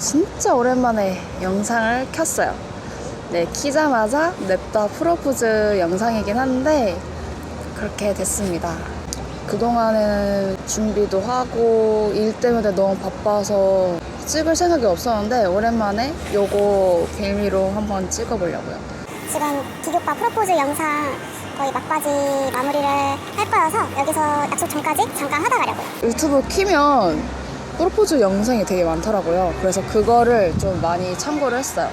진짜 오랜만에 영상을 켰어요. 네, 키자마자 냅다 프로포즈 영상이긴 한데 그렇게 됐습니다. 그동안에는 준비도 하고 일 때문에 너무 바빠서 찍을 생각이 없었는데 오랜만에 요거 빌미로 한번 찍어보려고요. 지금 기교빠 프로포즈 영상 거의 막바지 마무리를 할 거여서 여기서 약속 전까지 잠깐 하다 가려고요. 유튜브 키면 프로포즈 영상이 되게 많더라고요. 그래서 그거를 좀 많이 참고를 했어요.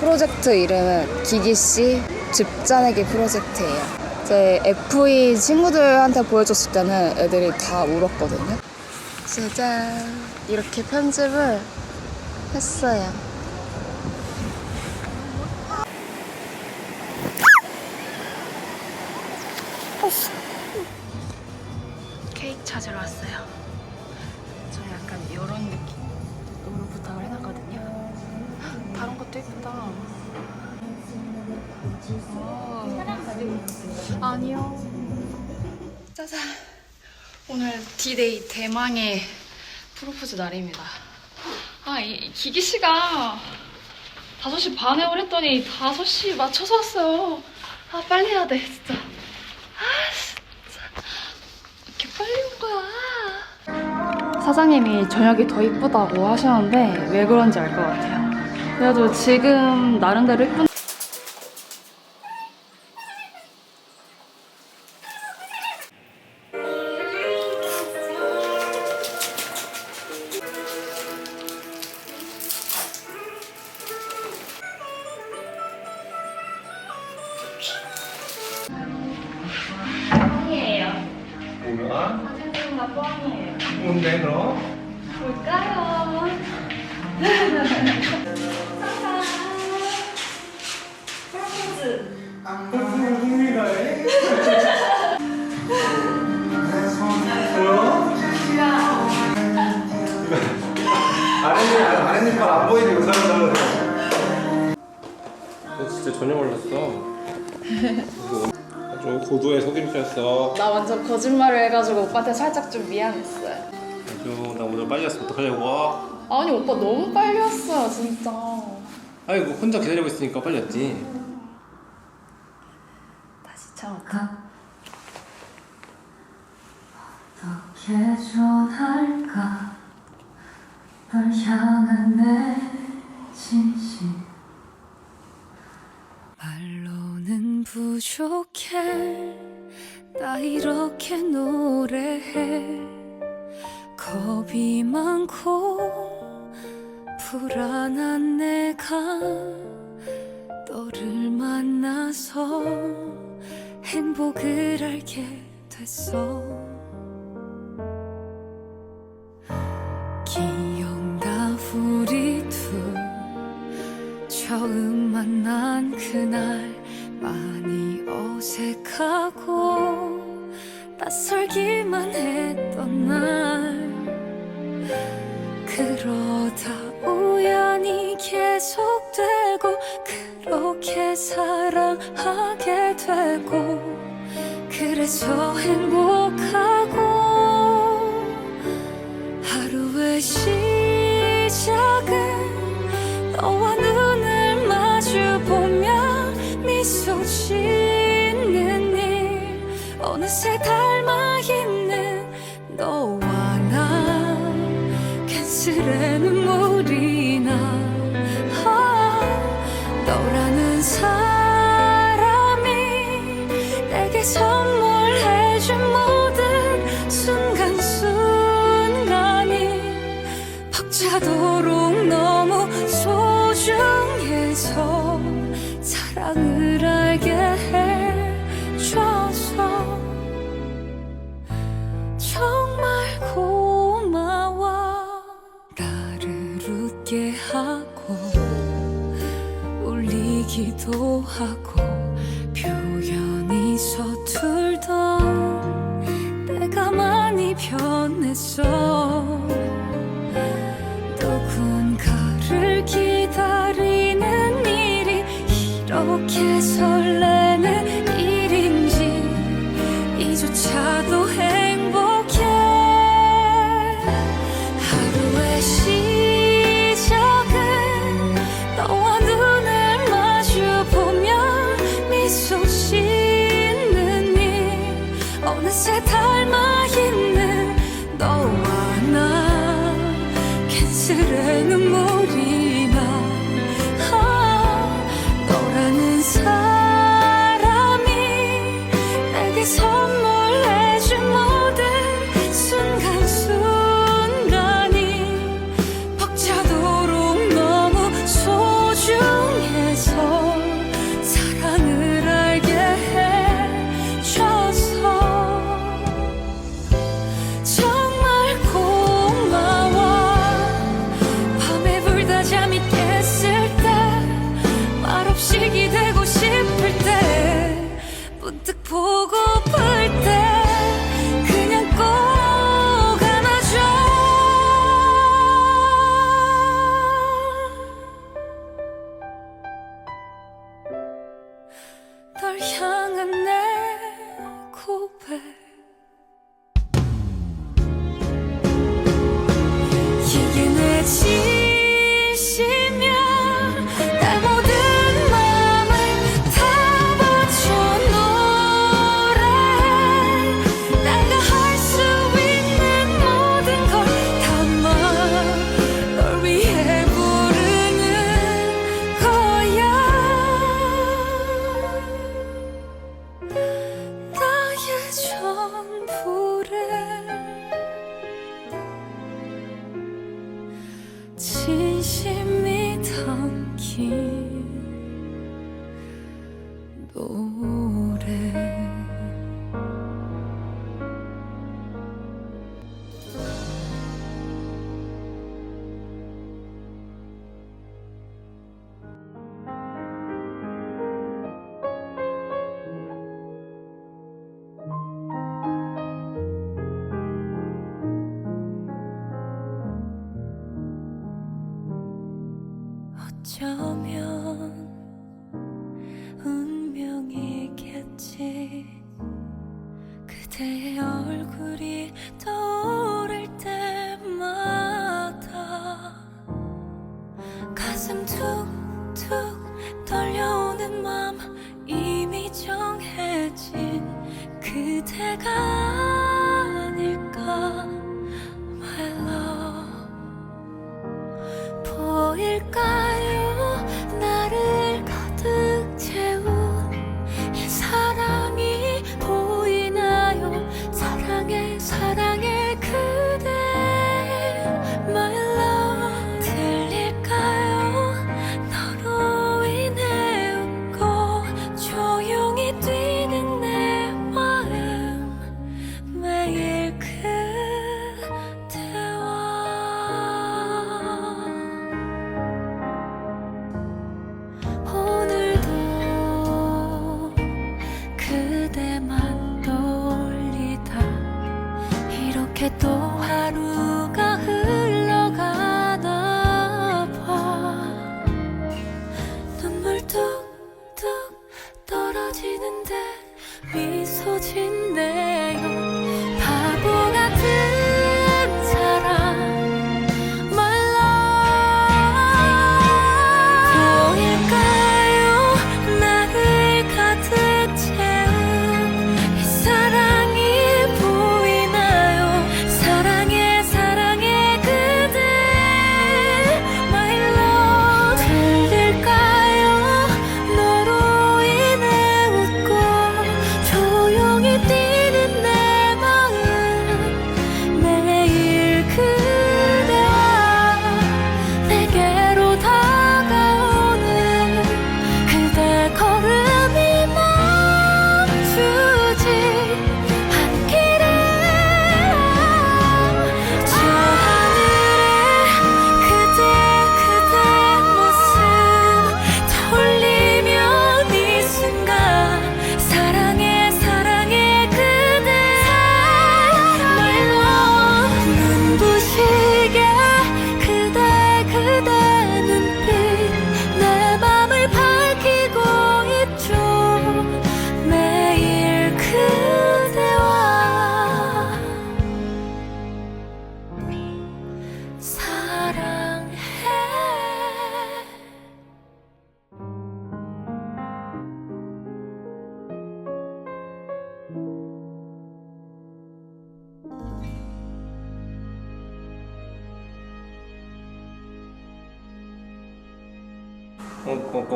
프로젝트 이름은 기기씨 집짜내기 프로젝트예요. 제 FE 친구들한테 보여줬을 때는 애들이 다 울었거든요. 짜잔. 이렇게 편집을 했어요. 것도 예쁘다. 오. 아니요. 짜잔. 오늘 D-Day 대망의 프로포즈 날입니다. 아, 이 기기 씨가 5시 반에 오랬더니 5시 맞춰서 왔어요. 아, 빨리 해야 돼, 진짜. 아, 진짜. 이렇게 빨리 온 거야. 사장님이 저녁이 더 이쁘다고 하셨는데 왜 그런지 알 것 같아요. 그래도 지금 나름대로 이쁜 아주 고도의 속임수였어. 나 완전 거짓말을 해가지고 오빠한테 살짝 좀 미안했어요. 아주 나 오늘 빨리 왔으면 어떡하려고? 아니 오빠 너무 빨리 왔어요 진짜. 아이고 혼자 기다리고 있으니까 빨리 왔지. 다시 처음부터. 어떻게 전할까 널 향한 내 진심 말로는 부족해 나 이렇게 노래해. 겁이 많고 불안한 내가 너를 만나서 행복을 알게 됐어 설기만 했던 날. 그러다 우연히 계속되고 그렇게 사랑하게 되고 그래서 행복하고 하루의 시작은 너와 눈을 마주 보며 미소 짓는 일. 어느새 닮 하고 울리기도 하고 표현이 서툴던 내가 많이 변했어 那些太慢。 문득 보고 볼 때. 어쩌면 운명이겠지. 그대의 얼굴이 떠오를 때마다 가슴 툭툭 떨려오는 마음 이미 정해진 그대가 아닐까. 지는데 미소 짓네.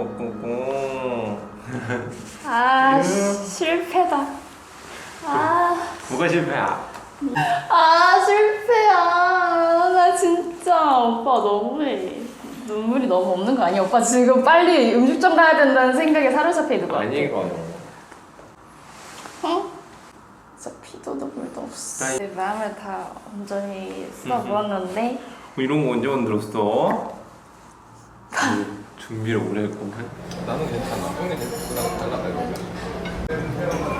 꼬꼬꼬꼬꼬. 아 실패다. 아. 뭐가 실패야? 아 실패야 나 진짜 오빠 너무해 눈물이 너무 없는 거 아니야 오빠 지금 빨리 음식점 가야 된다는 생각에 사로잡혀 있는 거 같아 아니 이거. 어? 진짜 피도 눈물도 없어. 내 마음을 다 온전히 쏟아부었는데 뭐 이런 거 언제 만들었어? 준비를 오래 했구만. 나는 괜찮아. 형님 괜찮구나. 달라.